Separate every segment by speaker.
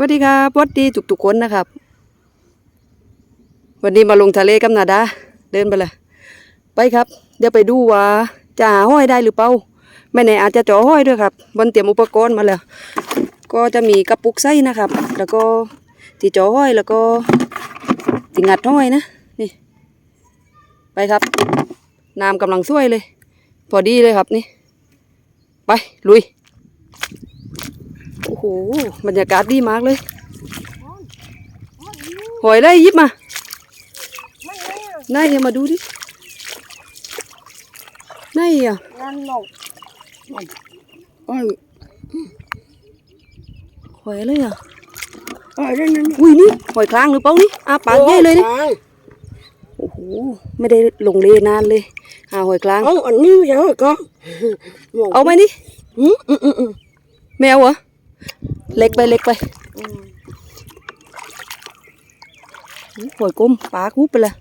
Speaker 1: สวัสดีครับสวัสดีทุกๆคนนะครับ วันนี้มาลงทะเลกับนาดา เดินไปเลยไปครับ เดี๋ยวไปดูว่าจะหาห้อยได้หรือเปล่าไม่แน่อาจจะจ่อห้อยด้วยครับบนเตรียมอุปกรณ์มาแล้วก็จะมีกระปุกไส้นะครับ แล้วก็ที่จ่อห้อยแล้วก็ที่งัดห้อยนะนี่ไปครับน้ำกำลังสวยเลย พอดีเลยครับนี่ ไปลุย โอ้โห บรรยากาศดีมากเลย หอยได้หยิบมาไหนอะมาดูดิไหนอะ
Speaker 2: นั่นหนก
Speaker 1: อ้อยหอยเลยอะ
Speaker 2: เออนั่นนั่น
Speaker 1: อุ้ยนี่หอยคลางหรือเปล่านี่อาปากใหญ่เลยนี่
Speaker 2: โอ้
Speaker 1: โอ้โหไม่ได้ลงเลนานเลยหาหอยคลาง
Speaker 2: เอาอันนี้เดี๋ยวก็
Speaker 1: เอาไหมนี่
Speaker 2: อืมอืมอืมอืม
Speaker 1: แมวเหรอ เล็กไปเล็กไปหอยกลมปากฮุบไปเลย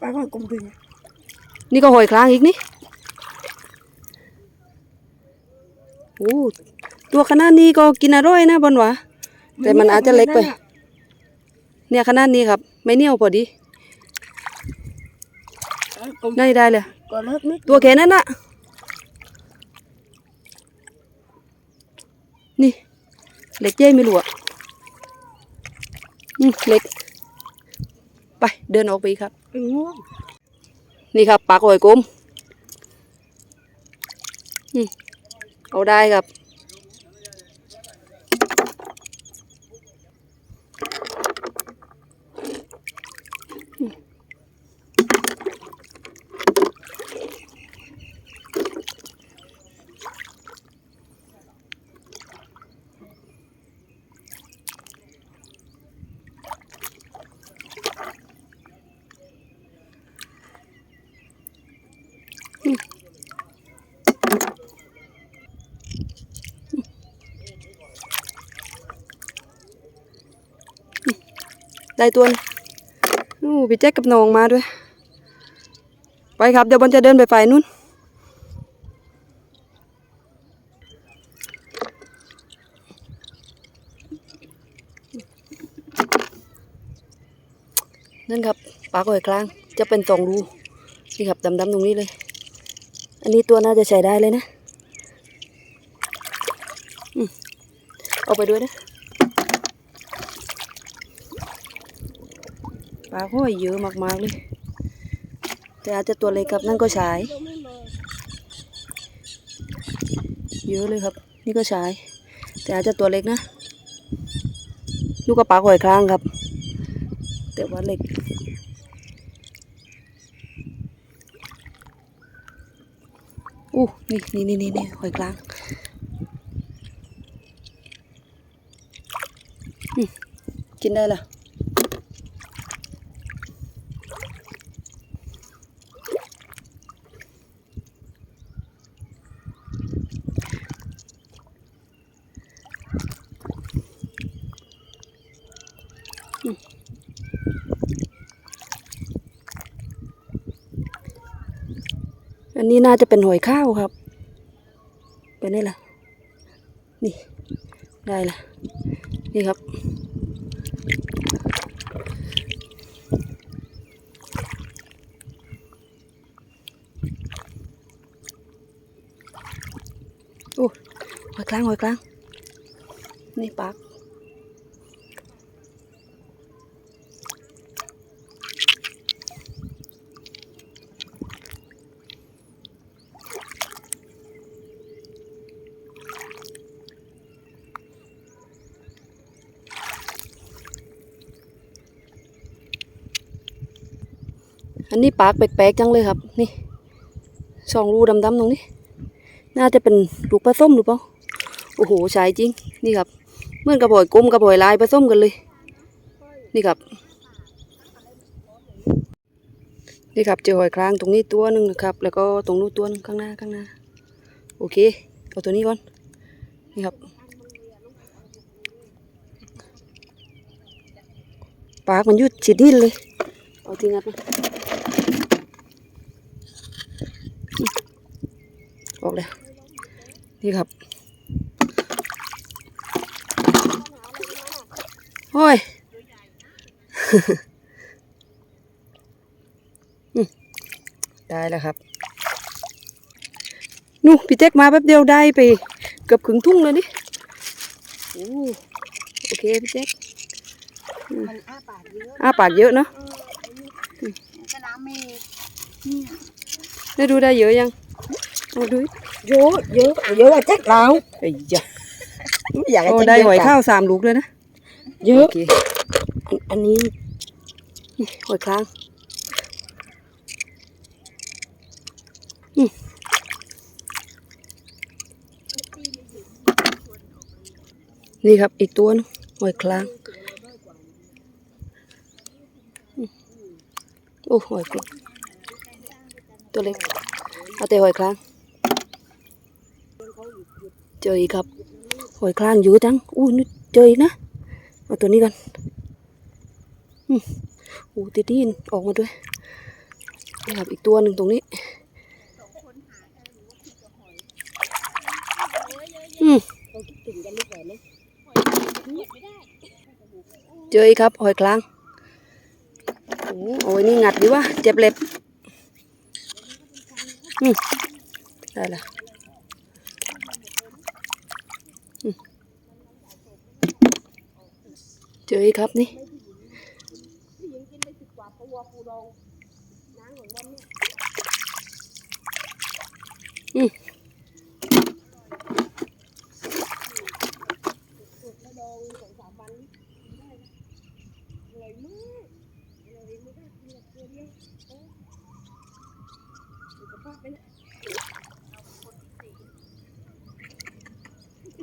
Speaker 2: ป้าก็กลมดึง
Speaker 1: นี่ก็หอยคลางอีกนี่โอ้ตัวขนาดนี้ก็กินอร่อยนะบอลหวะแต่มันอาจจะเล็กไป เนี่ยขนาดนี้ครับ ไม่เหนียวพอดีได้ได้เลย
Speaker 2: ก็เลิกนิด
Speaker 1: ตัวแค่นั้นนะ นี่เล็กเย้ไม่รู้อะอืมเล็ก ไปเดินออกไปอีกครับ
Speaker 2: เป็นง่วง
Speaker 1: นี่ครับปลากหอยกลมอืมเอาได้ครับ ได้ตัวนึงโอ้พี่แจ๊คกับน้องมาด้วย ไปครับเดี๋ยวบอลจะเดินไปฝ่ายนู้นนั่นครับปลากหอยกลางจะเป็นสองรูนี่ครับดำๆตรงนี้เลย อันนี้ตัวน่าจะใช้ได้เลยนะอืมเอาไปด้วยนะ ปลาห้อยเยอะมากๆเลย แต่อาจจะตัวเล็กครับนั่นก็ฉายเยอะเลยครับ นี่ก็ฉายแต่อาจจะตัวเล็กนะ ลูกกระปลาหอยครางครับ แต่ว่าเล็กอู้นี่นี่นี่นี่หอยครางกินได้ละ นนี้น่าจะเป็นหอยข้าวครับเป็นได้ละนี่ได้ละนี่ครับ โอ้หอยกลางหอยกลาง นี่ปาก นี้ปากแปลกๆจังเลยครับ นี่สองรูดำๆตรงนี้ น่าจะเป็นลูกปลาส้มหรือเปล่าโอ้โหใช่จริง นี่ครับเหมื่อนกระบอยกลมกระบอยลายผสมกันเลย นี่ครับ นี่ครับเจอหอยครางตรงนี้ตัวหนึ่งนะครับ แล้วก็ตรงนู้นตัวหนึงข้างหน้าข้างหน้า โอเคเอาตัวนี้ก่อนนี่ครับปากมันยุดฉิดนิดเลย เอาที่งัดมา ออกเลย นี่ครับโอ้ยอืมได้แล้วครับ นู่นพี่เจ๊กมาแป๊บเดียวได้ไปเกือบครึ่งทุ่งเลยนี่โอ้โอเคพี่เจ๊ก
Speaker 2: มันอ้าปากเยอะ
Speaker 1: อ้าปากเยอะเนาะ
Speaker 2: กระน้ำมี
Speaker 1: ได้ดูได้เยอะยังเอา ดูดิ
Speaker 2: เยอะเยอะเยอะกว่าแจ็คเรา
Speaker 1: ไอ้ยะ
Speaker 2: อยากให้
Speaker 1: โอ้
Speaker 2: แจ็ค
Speaker 1: ได้หอย
Speaker 2: เะ
Speaker 1: ข้าวสามลูกเลยนะ
Speaker 2: เย
Speaker 1: โอ
Speaker 2: อะ
Speaker 1: เค
Speaker 2: อันอันนี้
Speaker 1: หอยคลางอืมนี่ครับอีกตัวหนึงหอยคลางอืมโอ้หอยคลางตัวเล็กเอาแต่หอยคลาง เจออีกครับหอยคลางเยอะจังอุ้นี่เจออีกนะเอาตัวนี้กันอืมโอ้ติดดินออกมาด้วยนี่ครับอีกตัวหนึ่งตรงนี้อืมเจออีกครับหอยคลางโอ้โอ้ยนี่งัดดีวะเจ็บเล็บอืมได้ละ เจอครับนี่อืม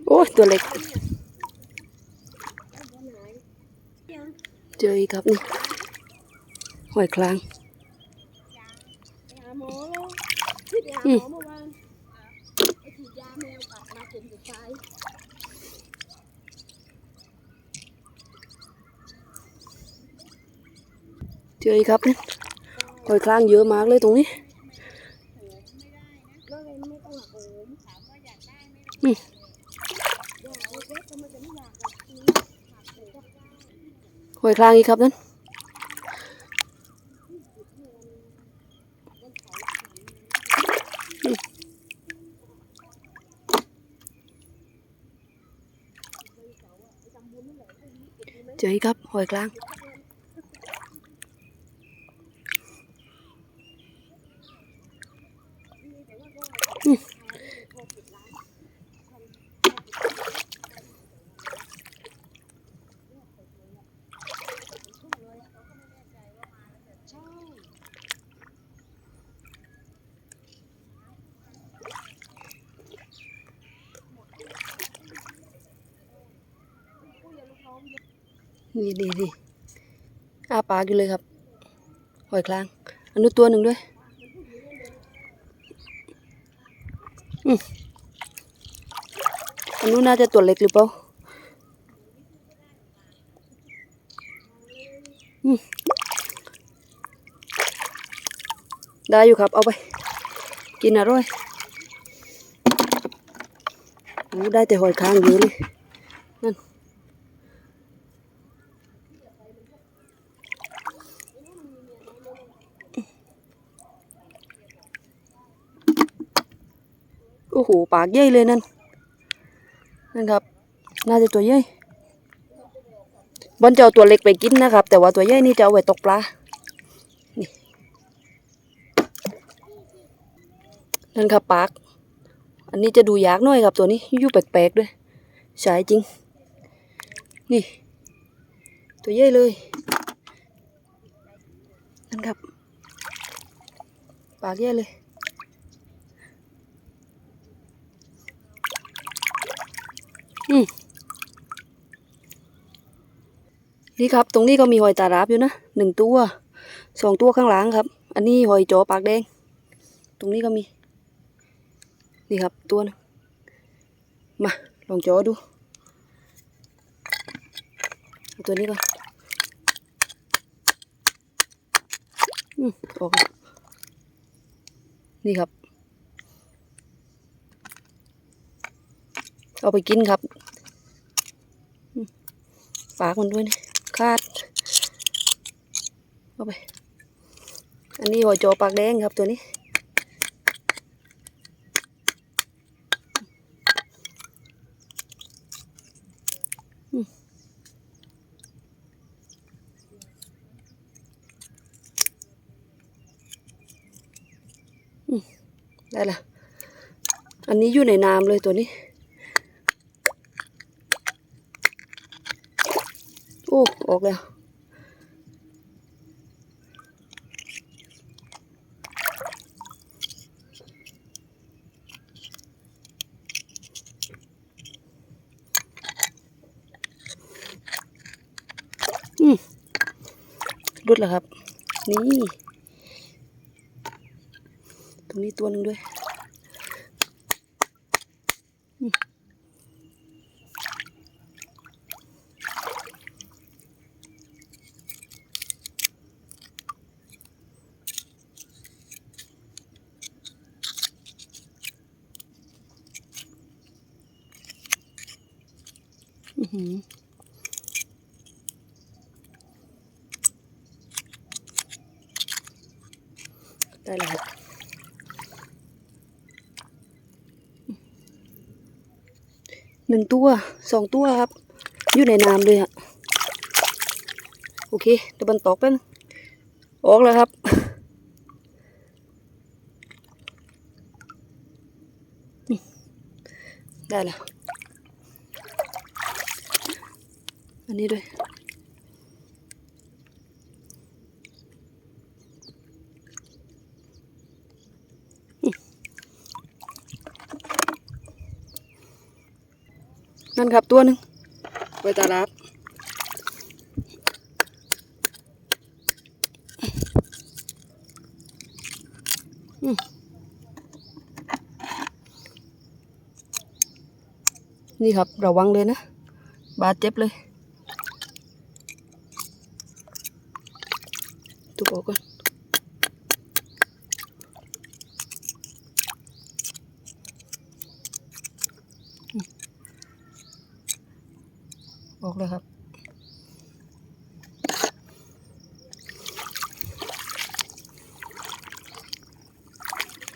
Speaker 1: โอ้ตัวเล็ก เจออีกครับนี่หอยคลาง
Speaker 2: อืมเข็มสุดท้าย
Speaker 1: เจออีกครับนี่หอยคลางเยอะมากเลยตรงนี้
Speaker 2: แล้วเลยไม่ต้องหักโหมถามว่าอยากได้ไหม
Speaker 1: อืม
Speaker 2: อยากเล็กๆก็มันจะไม่อยากหรอกทีนี้หักโหมก็ได้
Speaker 1: หอยคลางอีกครับนั่นเจออีกครับหอยกลาง นี่ดีดีอ้าปากอยู่เลยครับหอยคลางอันนู้นตัวหนึ่งด้วยอืมอันนู้นน่าจะตัวเล็กหรือเปล่าอืมได้อยู่ครับเอาไป กินอร่อยโอ้ได้แต่หอยคางเยอะเลยนั่น อ้โหปากใหญ่เลยนั่นนั่นครับ น่าจะตัวใหญ่บอลจะเอาตัวเล็กไปกินนะครับ แต่ว่าตัวใหญ่นี่จะเอาไว้ตกปลานี่นั่นครับปากอันนี้จะดูยากหน่อยครับตัวนี้อยู่แปลกๆด้วยใช่จริง นี่ ตัวใหญ่เลยนั่นครับ ปากใหญ่เลย อืม นี่ครับ ตรงนี้ก็มีหอยตาราบอยู่นะหนึ่งตัวสองตัวข้างหลังครับ อันนี้หอยจอปากแดง ตรงนี้ก็มี นี่ครับตัวนึงมาลองจอดูตัวนี้ก่อนอืมออกนี่ครับ เอาไปกินครับอืมปากมันด้วยนี่คาดเข้าไป อันนี้หัวโจอปากแดงครับตัวนี้ ได้ละ อันนี้อยู่ในน้ำเลยตัวนี้ โอ้ ออ กแล้วอืมรุดแล้วครับ นี่ ตรงนี้ตัวหนึ่งด้วย อื้อหือ ได้แล้วหนึ่งตัวสองตัวครับ อยู่ในน้ำเลยอะโอเคเดี๋ยวมันตอกแป๊บนึงออกแล้วครับได้แล้วอันนี้ด้วย นั่นครับตัวหนึ่งไว้ตาลับนี่ครับระวังเลยนะ บาดเจ็บเลยตุกออกก่อนออกเลยครับ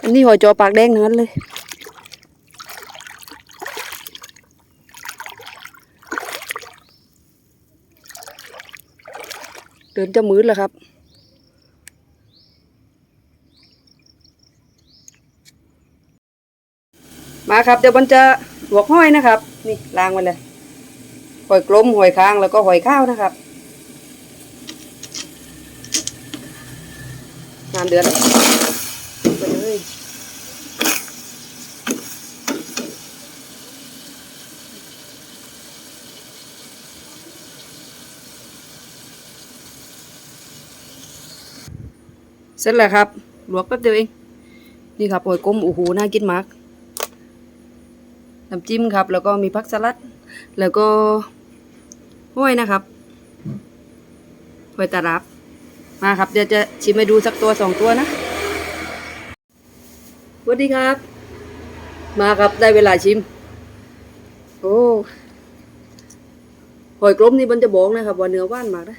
Speaker 1: อันนี้หอยจอปากแดงทั้งนั้นเลย เดินจะมืดแล้วครับมาครับเดี๋ยวมันจะลวกห้อยนะครับ นี่ล้างไว้เลยหอยกลมหอยค้างแล้วก็หอยข้าวนะครับน้ำเดือดไปเลย เสร็จแล้วครับ ลวกแป๊บเดียวเอง นี่ครับหอยกลมโอ้โหน่ากินมาก น้ำจิ้มครับ แล้วก็มีผักสลัด แล้วก็ห้อยนะครับห้อยตารับ มาครับ เดี๋ยวจะชิมให้ดูสักตัวสองตัวนะสวัสดีครับ มาครับได้เวลาชิม โอ้หอยกลมนี่มันจะบอกนะครับว่าเนื้อว่านมากนะ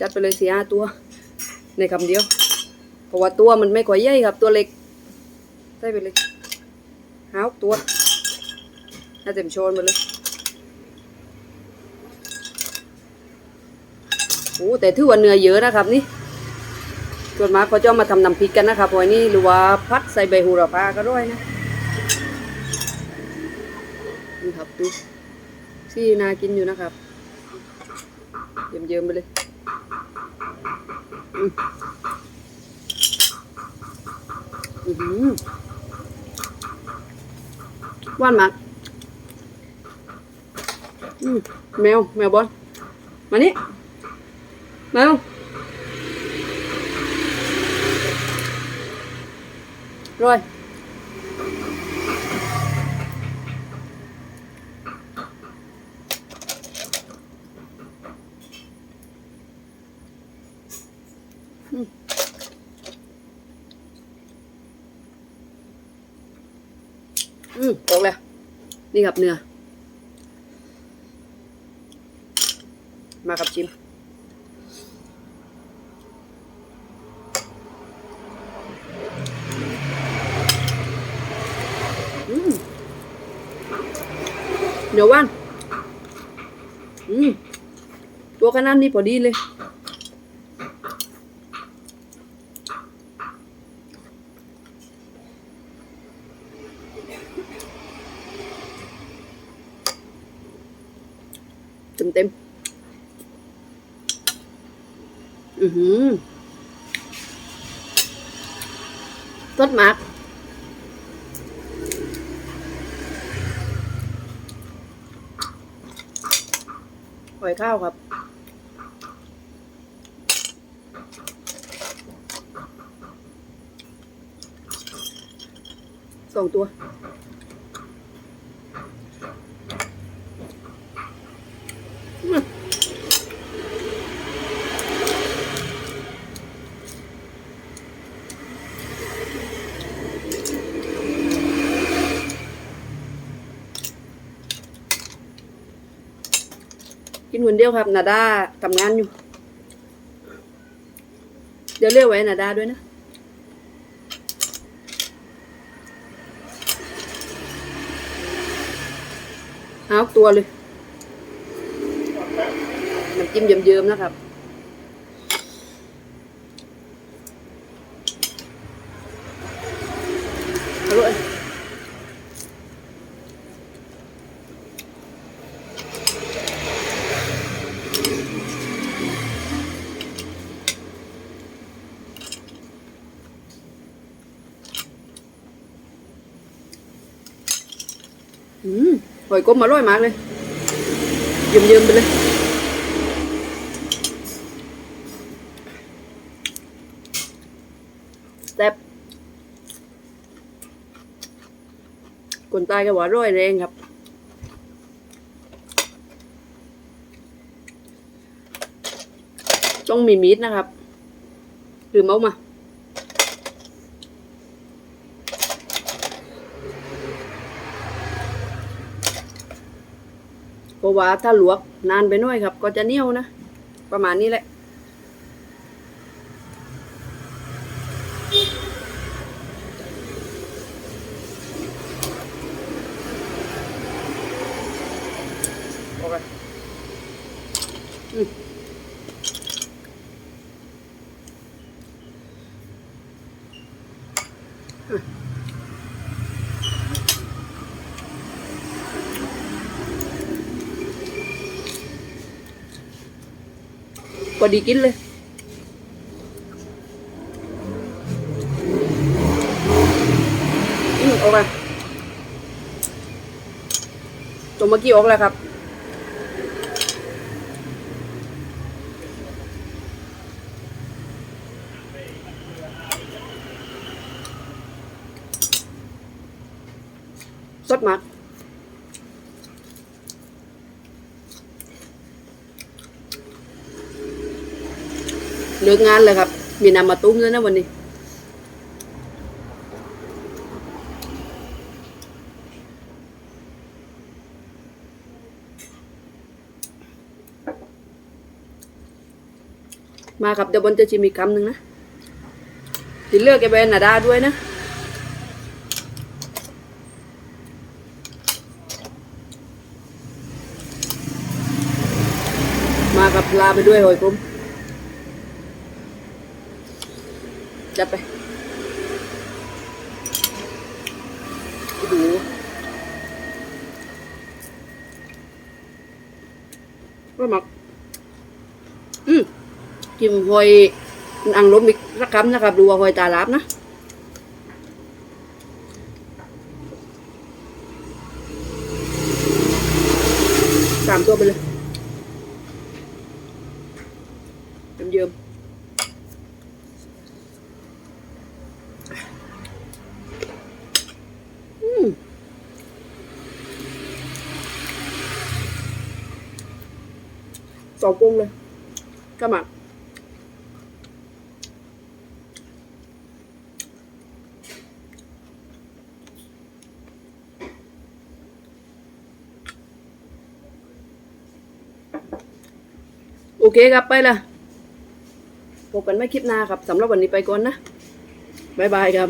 Speaker 1: จัดไปเลยสี่ห้าตัว ในคำเดียว เพราะว่าตัวมันไม่ค่อยใหญ่ครับ ตัวเล็กได้ไปเลยหาหกตัวน่าเต็มโชนหมดเลยโอ้แต่ถือว่าเนื้อเยอะนะครับนี่ส่วนมากเขาจะมาทำน้ำพริกกันนะครับหอยนี่หรือว่าพัดใส่ใบหูระพาก็ด้อยนะนี่ครับดูซี่นากินอยู่นะครับเยิ้มๆไปเลยอืมอื้อหือห ว่านมากแมว แมวบอลมานี่แมวรวยอืมอืมออกแล้ว นี่ครับเนื้อ มากับชิมอืมเดี๋ยววัน อืม ตัวขนาดนี้พอดีเลย เต็มเต็มๆอือหือรสหมัก หอยข้าวครับสองตัว กินคนเดียวครับนาดาทำงานอยู่ เดี๋ยวเรียกไว้นาดาด้วยนะ เอาตัวเลย น้ำจิ้มเยิ้มๆนะครับ อร่อยอืม หอยกบอร่อยมากเลยเยิ้มๆไปเลยแซ่บคนตายก็ว่าร้อยแรงครับต้องมีมีดนะครับ หรือเมามา เพราะว่าถ้าลวกนานไปหน่อยครับ ก็จะเหนียวนะ ประมาณนี้แหละโอเคอืม พอดีกินเลยอืมโอเคตัวเมื่อกี้ออกแล้วครับสดมาก เลิกงานเลยครับ มีน้ำมาตุ้มด้วยนะวันนี้ มาครับเดี๋ยวบนจะชิมอีกคำหนึ่งนะที่เลือกแกเป็นนาดาด้วยนะมากับปลาไปด้วยหอยกลมจัดไปโอ้โหก็หมัก อืมิมหอยอังลมอีกสักคำนะครับ ดูว่าหอยตาลาบนะสามตัวไปเลยเยิ้มฮืมสองปรุงเลยก็หมัก เคครับไปละพบกันไม่คลิปหน้าครับสำหรับวันนี้ไปก่อนนะ บ๊ายบายครับ